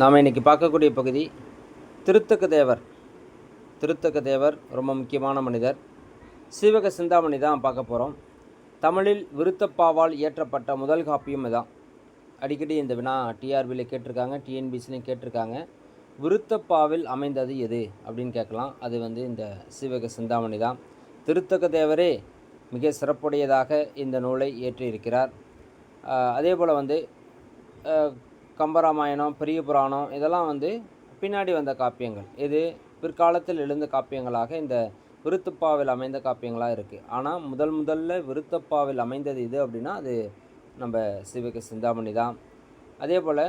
நாம் இன்றைக்கி பார்க்கக்கூடிய பகுதி திருத்தக்க தேவர் திருத்தக்க தேவர் ரொம்ப முக்கியமான மனிதர். சீவக சிந்தாமணி தான் பார்க்க போகிறோம் தமிழில் விருத்தப்பாவால் இயற்றப்பட்ட முதல் காப்பியும் இதான். அடிக்கடி இந்த வினா டிஆர்பியில் கேட்டிருக்காங்க டிஎன்பிசிலையும் கேட்டிருக்காங்க. விருத்தப்பாவில் அமைந்தது எது அப்படின்னு கேட்கலாம். அது வந்து இந்த சீவக சிந்தாமணி தான். திருத்தக்க தேவரே மிக சிறப்புடையதாக இந்த நூலை இயற்றியிருக்கிறார். அதே போல் வந்து கம்பராமாயணம் பெரிய புராணம் இதெல்லாம் வந்து பின்னாடி வந்த காப்பியங்கள். இது பிற்காலத்தில் எழுந்த காப்பியங்களாக இந்த விருத்தப்பாவில் அமைந்த காப்பியங்களாக இருக்குது ஆனால் முதல் முதல்ல விருத்தப்பாவில் அமைந்தது இது அப்படின்னா அது நம்ம சிவக சிந்தாமணி தான். அதே போல்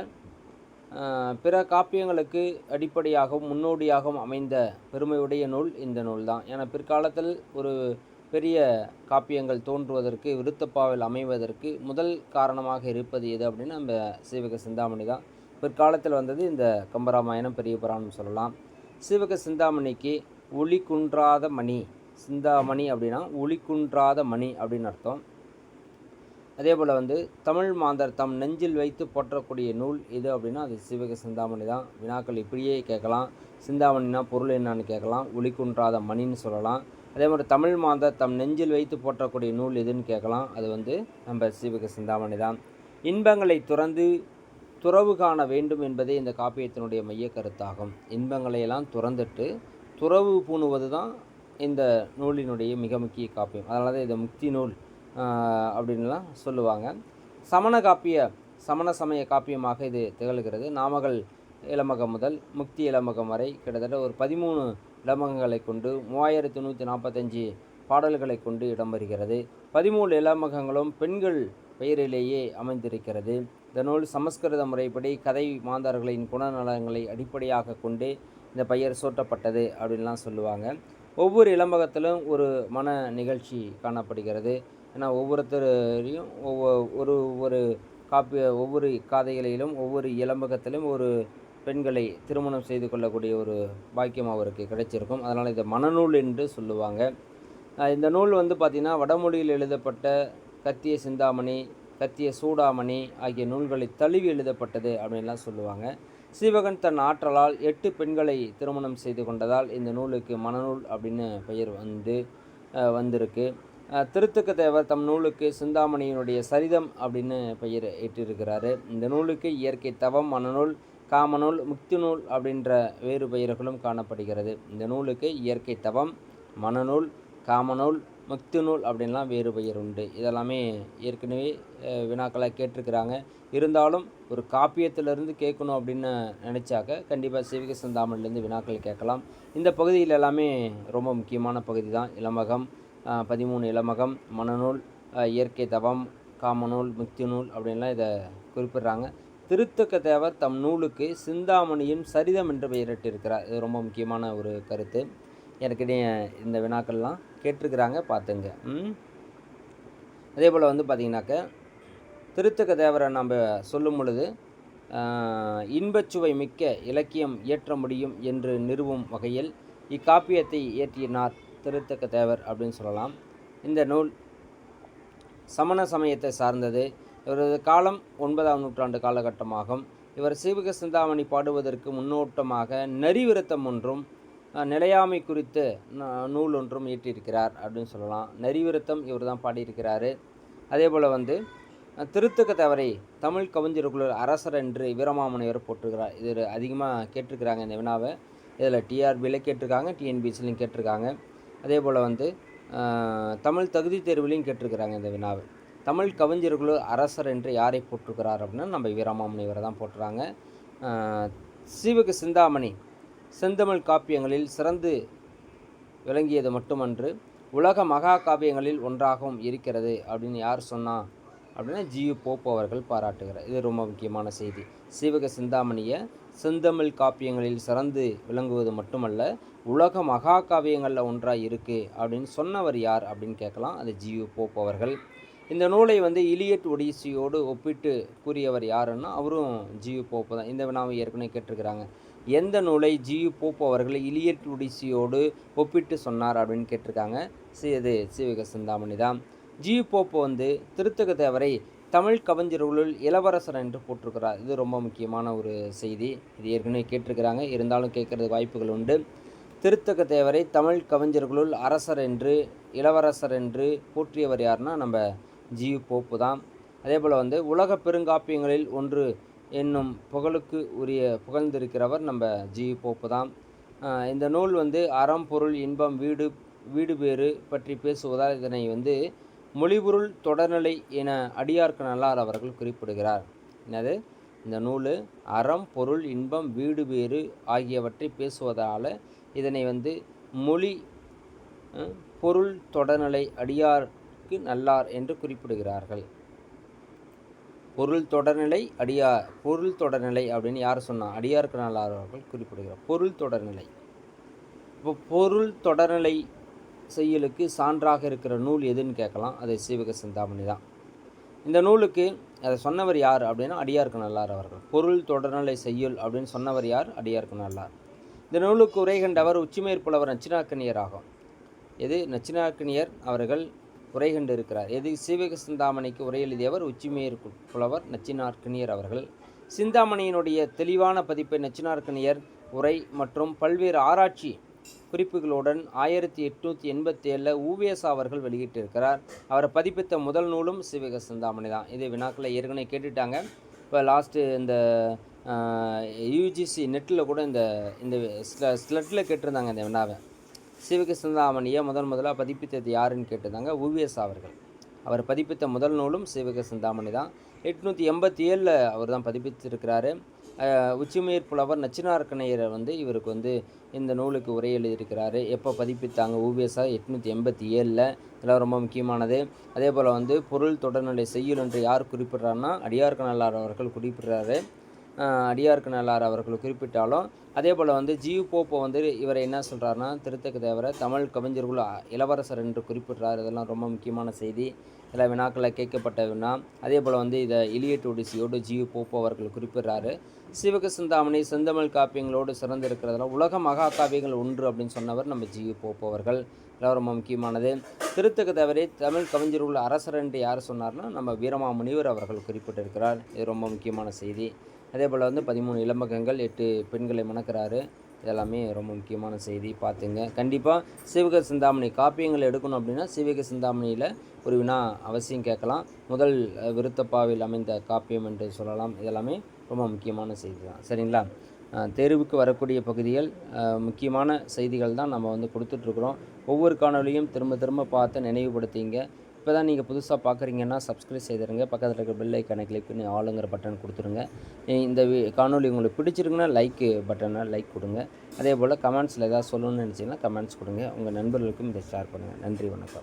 பிற காப்பியங்களுக்கு அடிப்படையாகவும் முன்னோடியாகவும் அமைந்த பெருமையுடைய நூல் இந்த நூல் தான். ஏன்னா பிற்காலத்தில் ஒரு பெரிய காப்பியங்கள் தோன்றுவதற்கு விருத்தப்பாவில் அமைவதற்கு முதல் காரணமாக இருப்பது எது அப்படின்னு நம்ம சீவக சிந்தாமணி தான். பிற்காலத்தில் வந்தது இந்த கம்பராமாயணம் பெரிய புராணம் சொல்லலாம். சீவக சிந்தாமணிக்கு ஒளி குன்றாத மணி சிந்தாமணி அப்படின்னா ஒளி குன்றாத மணி அப்படின்னு அர்த்தம். அதே போல் வந்து தமிழ் மாந்தர் தம் நெஞ்சில் வைத்து போற்றக்கூடிய நூல் எது அப்படின்னா அது சிவக சிந்தாமணி தான். வினாக்கள் இப்படியே கேட்கலாம். சிந்தாமணினா பொருள் என்னன்னு கேட்கலாம். ஒளி குன்றாத மணின்னு சொல்லலாம். அதே மாதிரி தமிழ் மாந்த தம் நெஞ்சில் வைத்து போற்றக்கூடிய நூல் எதுன்னு கேட்கலாம். அது வந்து நம்ம சீவக சிந்தாமணி தான். இன்பங்களை துறந்து துறவு காண வேண்டும் என்பதே இந்த காப்பியத்தினுடைய மைய கருத்தாகும். இன்பங்களையெல்லாம் துறந்துட்டு துறவு பூணுவது தான் இந்த நூலினுடைய மிக முக்கிய காப்பியம். அதனால தான் இதை முக்தி நூல் அப்படின்லாம் சொல்லுவாங்க. சமண காப்பிய சமண சமய காப்பியமாக இது திகழ்கிறது. நாமகள் இளமகம் முதல் முக்தி இளமகம் வரை கிட்டத்தட்ட ஒரு பதிமூணு இளமகங்களை கொண்டு மூவாயிரத்தி நூற்றி நாற்பத்தஞ்சு பாடல்களை கொண்டு இடம்பெறுகிறது பதிமூணு இலமகங்களும் பெண்கள் பெயரிலேயே அமைந்திருக்கிறது. இந்த நூல் சமஸ்கிருத முறைப்படி கதை மாந்தர்களின் குணநலங்களை அடிப்படையாக கொண்டு இந்த பெயர் சூட்டப்பட்டது அப்படின்லாம் சொல்லுவாங்க. ஒவ்வொரு இளம்பகத்திலும் ஒரு மன நிகழ்ச்சி காணப்படுகிறது. ஏன்னா ஒவ்வொருத்தரையும் ஒவ்வொரு ஒரு காப்பி காப்பிய ஒவ்வொரு காதைகளிலும் ஒவ்வொரு இளம்பகத்திலும் ஒரு பெண்களை திருமணம் செய்து கொள்ளக்கூடிய ஒரு பாக்கியம் அவருக்கு கிடைச்சிருக்கும். அதனால் இதை மனநூல் என்று சொல்லுவாங்க. இந்த நூல் வந்து பார்த்திங்கன்னா வடமொழியில் எழுதப்பட்ட கத்திய சிந்தாமணி கத்திய சூடாமணி ஆகிய நூல்களை தழுவி எழுதப்பட்டது அப்படின்லாம் சொல்லுவாங்க. சீவகன் தன் ஆற்றலால் எட்டு பெண்களை திருமணம் செய்து கொண்டதால் இந்த நூலுக்கு மனநூல் அப்படின்னு பெயர் வந்து வந்திருக்கு. திருத்துக்க தேவர் தம் நூலுக்கு சிந்தாமணியினுடைய சரிதம் அப்படின்னு பெயர் இட்டிருக்கிறாரு இந்த நூலுக்கு இயற்கை தவம் மனநூல் காமநூல் முக்தி நூல் அப்படின்ற வேறு பெயர்களும் காணப்படுகிறது. இந்த நூலுக்கு இயற்கை தவம் மனநூல் காமநூல் முக்தி நூல் அப்படின்லாம் வேறு பெயர் உண்டு. இதெல்லாமே ஏற்கனவே வினாக்களாக கேட்டிருக்கிறாங்க. இருந்தாலும் ஒரு காப்பியத்திலிருந்து கேட்கணும் அப்படின்னு நினச்சாக்க கண்டிப்பாக சிவிக சிந்தாமணிலேருந்து வினாக்கள் கேட்கலாம். இந்த பகுதியில் எல்லாமே ரொம்ப முக்கியமான பகுதி தான். இளமகம் பதிமூணு இளமகம் மனநூல் இயற்கை தவம் காமநூல் முக்தி நூல் அப்படின்லாம் இதை குறிப்பிடுறாங்க. திருத்தக்க தேவர் தம் நூலுக்கு சிந்தாமணியின் சரிதம் என்று பெயரிட்டிருக்கிறார். இது ரொம்ப முக்கியமான ஒரு கருத்து. ஏற்கனவே இந்த வினாக்கள்லாம் கேட்டிருக்கிறாங்க பார்த்துங்க. அதே போல் வந்து பார்த்திங்கனாக்க திருத்தக்க தேவரை நம்ம சொல்லும் பொழுது இன்பச்சுவை மிக்க இலக்கியம் இயற்ற முடியும் என்று நிறுவும் வகையில் இக்காப்பியத்தை இயற்றினார் திருத்தக்க தேவர் அப்படின்னு சொல்லலாம். இந்த நூல் சமண சமயத்தை சார்ந்தது இவரது காலம் ஒன்பதாம் நூற்றாண்டு காலகட்டமாகும். இவர் சீவக சிந்தாமணி பாடுவதற்கு முன்னோட்டமாக நரிவிரத்தம் ஒன்றும் நிலையாமை குறித்து ந- நூல் ஒன்றும் இயற்றியிருக்கிறார் அப்படின்னு சொல்லலாம். நரிவிரத்தம் இவர் தான் பாடியிருக்கிறாரு. அதே போல் வந்து திருத்துக்க திருத்தக்க தவறை தமிழ் கவிஞர்களுள் அரசர் என்று வீரமாமுனிவர் போட்டிருக்கிறார் இது அதிகமாக கேட்டிருக்கிறாங்க இந்த வினாவை. இதில் டிஆர்பியில் கேட்டிருக்காங்க டிஎன்பிசிலையும் கேட்டிருக்காங்க. அதே போல் வந்து தமிழ் தகுதி தேர்விலையும் கேட்டிருக்கிறாங்க இந்த வினாவை. தமிழ் கவிஞர்களு அரசர் என்று யாரை போட்டிருக்கிறார் அப்படின்னா நம்ம வீரமாமுனிவரை தான் போட்டுறாங்க சீவக சிந்தாமணி செந்தமிழ் காப்பியங்களில் சிறந்து விளங்கியது மட்டுமன்று உலக மகா காவியங்களில் ஒன்றாகவும் இருக்கிறது அப்படின்னு யார் சொன்னா அப்படின்னா ஜியு போப் அவர்கள் பாராட்டுகிறார். இது ரொம்ப முக்கியமான செய்தி. சீவக சிந்தாமணியை செந்தமிழ் காப்பியங்களில் சிறந்து விளங்குவது மட்டுமல்ல உலக மகா காவியங்களில் ஒன்றாக இருக்குது அப்படின்னு சொன்னவர் யார் அப்படின்னு கேட்கலாம். அது ஜியு போப் அவர்கள். இந்த நூலை வந்து இலியட் ஒடிசியோடு ஒப்பிட்டு கூறியவர் யாருன்னா அவரும் ஜியு போப்பு தான். இந்த வினாவை ஏற்கனவே கேட்டிருக்கிறாங்க. எந்த நூலை ஜியு போப் அவர்கள் இலியட் ஒடிசியோடு ஒப்பிட்டு சொன்னார் அப்படின்னு கேட்டிருக்காங்க. சி இது சிவக சிந்தாமணி தான். ஜியு போப்பு வந்து திருத்தக தேவரை தமிழ் கவிஞர்களுள் இளவரசர் என்று போட்டிருக்கிறார். இது ரொம்ப முக்கியமான ஒரு செய்தி. இது ஏற்கனவே கேட்டிருக்கிறாங்க. இருந்தாலும் கேட்குறதுக்கு வாய்ப்புகள் உண்டு. திருத்தக்க தேவரை தமிழ் கவிஞர்களுள் அரசர் என்று இளவரசர் என்று போற்றியவர் யாருன்னா நம்ம ஜி போப்பு தான் அதே போல் வந்து உலக பெருங்காப்பியங்களில் ஒன்று என்னும் புகழுக்கு உரிய புகழ்ந்திருக்கிறவர் நம்ம ஜியு போப்பு தான் இந்த நூல் வந்து அறம் பொருள் இன்பம் வீடு வீடு பேறு பற்றி பேசுவதால் இதனை வந்து மொழிபொருள் தொடர்நிலை என அடியார்க்கு நல்லார் அவர்கள் குறிப்பிடுகிறார். என்னது? இந்த நூல் அறம் பொருள் இன்பம் வீடு பேறு ஆகியவற்றை பேசுவதால் இதனை வந்து மொழி பொருள் தொடர்நிலை அளவுக்கு நல்லார் என்று குறிப்பிடுகிறார்கள். பொருள் தொடர்நிலை அடியார் பொருள் தொடர்நிலை அப்படின்னு யார் சொன்னால் அடியார்க்கு நல்லார் அவர்கள் குறிப்பிடுகிறார். பொருள் தொடர்நிலை. இப்போ பொருள் தொடர்நிலை செய்யலுக்கு சான்றாக இருக்கிற நூல் எதுன்னு கேட்கலாம். அது சீவக சிந்தாமணி தான். இந்த நூலுக்கு அதை சொன்னவர் யார் அப்படின்னா அடியார்க்கு நல்லார் அவர்கள். பொருள் தொடர்நிலை செய்யுள் அப்படின்னு சொன்னவர் யார்? அடியார்க்கு நல்லார். இந்த நூலுக்கு உரை கண்டவர் உச்சிமேற்புலவர் நச்சினாக்கணியர் ஆகும். எது? நச்சினாக்கணியர் அவர்கள் உரை கண்டு இருக்கிறார் எது? சீவக சிந்தாமணிக்கு உரை எழுதியவர் உச்சிமேயர் கு- புலவர் நச்சினார்க்கணியர் அவர்கள். சிந்தாமணியினுடைய தெளிவான பதிப்பை நச்சினார்க்கணியர் உரை மற்றும் பல்வேறு ஆராய்ச்சி குறிப்புகளுடன் ஆயிரத்தி எட்நூற்றி எண்பத்தி ஏழில் ஊவேசா அவர்கள் வெளியிட்டிருக்கிறார். அவர் பதிப்பித்த முதல் நூலும் சிவக சிந்தாமணி தான். இது வினாக்களை ஏற்கனவே கேட்டுட்டாங்க. இப்போ லாஸ்ட்டு இந்த யூஜிசி நெட்டில் கூட இந்த இந்த ஸ்ல ஸ்லட்டில் கேட்டிருந்தாங்க இந்த வினாவை. சிவக சிந்தாமணியை முதன் முதலாக பதிப்பித்தது யாருன்னு கேட்டதாங்க உவிஎஸ் அவர்கள். அவர் பதிப்பித்த முதல் நூலும் சிவக சிந்தாமணி தான். எட்நூற்றி எண்பத்தி ஏழில் அவர் தான் பதிப்பித்திருக்கிறாரு. உச்சிமயிர் புலவர் நச்சினார்கணையரை வந்து இவருக்கு வந்து இந்த நூலுக்கு உரை எழுதியிருக்கிறாரு. எப்போ பதிப்பித்தாங்க ஓவியஸாக எட்நூற்றி எண்பத்தி ஏழில் இதெல்லாம் ரொம்ப முக்கியமானது. அதே போல் வந்து பொருள் தொடர்நிலை செய்யுள் என்று யார் குறிப்பிட்றாருன்னா அடியார்க்க நல்லார் அவர்கள் குறிப்பிட்றாரு. அஹ் அடியார்க்கு நல்லார் அவர்கள் குறிப்பிட்டாலும் அதே போல் வந்து ஜியு போப்போ வந்து இவரை என்ன சொல்கிறாருன்னா திருத்தக்க தேவரை தமிழ் கவிஞர்கள் இளவரசர் என்று குறிப்பிடுறார். இதெல்லாம் ரொம்ப முக்கியமான செய்தி. இதில் வினாக்களில் கேட்கப்பட்ட வினா அதே போல் வந்து இதை இலியட் ஒடிசியோடு ஜியு போப்போ அவர்கள் குறிப்பிட்றாரு. சிவக சிந்தாமணி செந்தமிழ் காப்பியங்களோடு சிறந்திருக்கிறதுல உலக மகா காவியங்கள் ஒன்று அப்படின்னு சொன்னவர் நம்ம ஜியு போப்போ அவர்கள். இதெல்லாம் ரொம்ப முக்கியமானது. திருத்தக்க தேவரை தமிழ் கவிஞர்கள் அரசர் என்று யார் சொன்னார்னா நம்ம வீரமாமுனிவர் அவர்கள் குறிப்பிட்டிருக்கிறார். இது ரொம்ப முக்கியமான செய்தி. அதே போல் வந்து பதிமூணு இளம்பகங்கள் எட்டு பெண்களை மணக்கிறாரு. இதெல்லாமே ரொம்ப முக்கியமான செய்தி பார்த்துங்க. கண்டிப்பாக சிவக சிந்தாமணி காப்பியங்கள் எடுக்கணும் அப்படின்னா சிவக சிந்தாமணியில் ஒரு வினா அவசியம் கேட்கலாம். முதல் விருத்தப்பாவில் அமைந்த காப்பியம் என்று சொல்லலாம். இதெல்லாமே ரொம்ப முக்கியமான செய்தி தான் சரிங்களா? தெருவுக்கு தேர்வுக்கு வரக்கூடிய பகுதிகள் முக்கியமான செய்திகள் தான் நம்ம வந்து கொடுத்துட்ருக்குறோம் ஒவ்வொரு காணொலியும் திரும்ப திரும்ப பார்த்து நினைவுபடுத்திங்க. இப்போ தான் நீங்கள் புதுசாக பார்க்குறீங்கன்னா சப்ஸ்கிரைப் செய்திருங்க. பக்கத்தில் இருக்கிற பெல் ஐக்கானை கிளிக் பண்ணி ஆளுங்கிற பட்டன் கொடுத்துருங்க. இந்த வி- காணொளி உங்களுக்கு பிடிச்சிருக்குன்னா லைக் பட்டனை லைக் கொடுங்க. அதே போல் கமெண்ட்ஸில் ஏதாவது சொல்லணும்னு நினச்சிங்கன்னா கமெண்ட்ஸ் கொடுங்க. உங்கள் நண்பர்களுக்கும் இதை ஷேர் பண்ணுங்கள் நன்றி வணக்கம்.